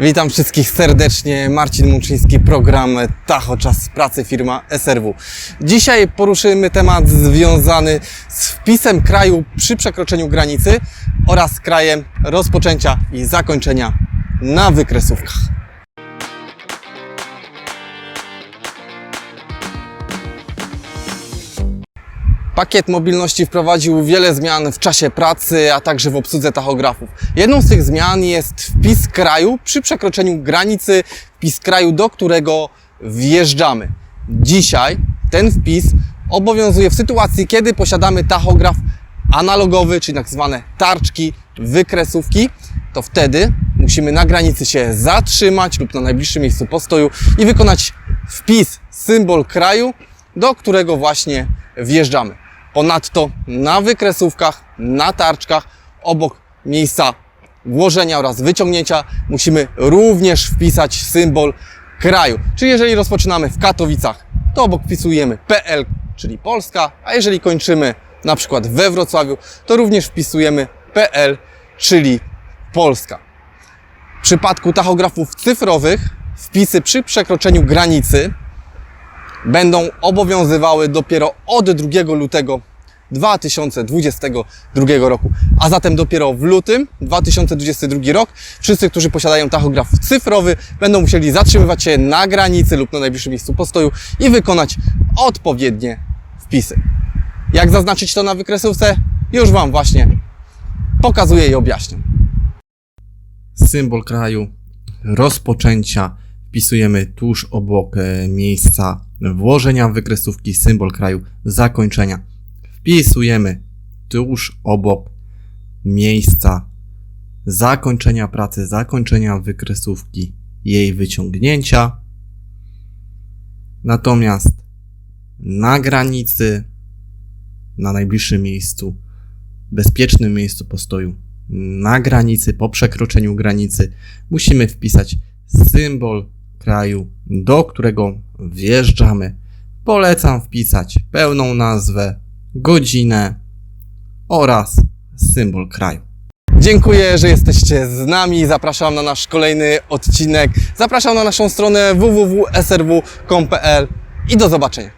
Witam wszystkich serdecznie. Marcin Muczyński, program Tacho Czas Pracy, firma SRW. Dzisiaj poruszymy temat związany z wpisem kraju przy przekroczeniu granicy oraz krajem rozpoczęcia i zakończenia na wykresówkach. Pakiet mobilności wprowadził wiele zmian w czasie pracy, a także w obsłudze tachografów. Jedną z tych zmian jest wpis kraju przy przekroczeniu granicy, wpis kraju, do którego wjeżdżamy. Dzisiaj ten wpis obowiązuje w sytuacji, kiedy posiadamy tachograf analogowy, czyli tak zwane tarczki, wykresówki, to wtedy musimy na granicy się zatrzymać lub na najbliższym miejscu postoju i wykonać wpis, symbol kraju, do którego właśnie wjeżdżamy. Ponadto na wykresówkach, na tarczkach, obok miejsca włożenia oraz wyciągnięcia musimy również wpisać symbol kraju. Czyli jeżeli rozpoczynamy w Katowicach, to obok wpisujemy PL, czyli Polska, a jeżeli kończymy na przykład we Wrocławiu, to również wpisujemy PL, czyli Polska. W przypadku tachografów cyfrowych wpisy przy przekroczeniu granicy będą obowiązywały dopiero od 2 lutego 2022 roku. A zatem dopiero w lutym 2022 rok wszyscy, którzy posiadają tachograf cyfrowy, będą musieli zatrzymywać się na granicy lub na najbliższym miejscu postoju i wykonać odpowiednie wpisy. Jak zaznaczyć to na wykresówce? Już Wam właśnie pokazuję i objaśniam. Symbol kraju rozpoczęcia wpisujemy tuż obok e, miejsca włożenia wykresówki, symbol kraju zakończenia. Wpisujemy tuż obok miejsca zakończenia pracy, zakończenia wykresówki, jej wyciągnięcia. Natomiast na granicy, na najbliższym miejscu, bezpiecznym miejscu postoju, na granicy, po przekroczeniu granicy, musimy wpisać symbol kraju, do którego wjeżdżamy. Polecam wpisać pełną nazwę, godzinę oraz symbol kraju. Dziękuję, że jesteście z nami. Zapraszam na nasz kolejny odcinek. Zapraszam na naszą stronę www.srw.com.pl i do zobaczenia.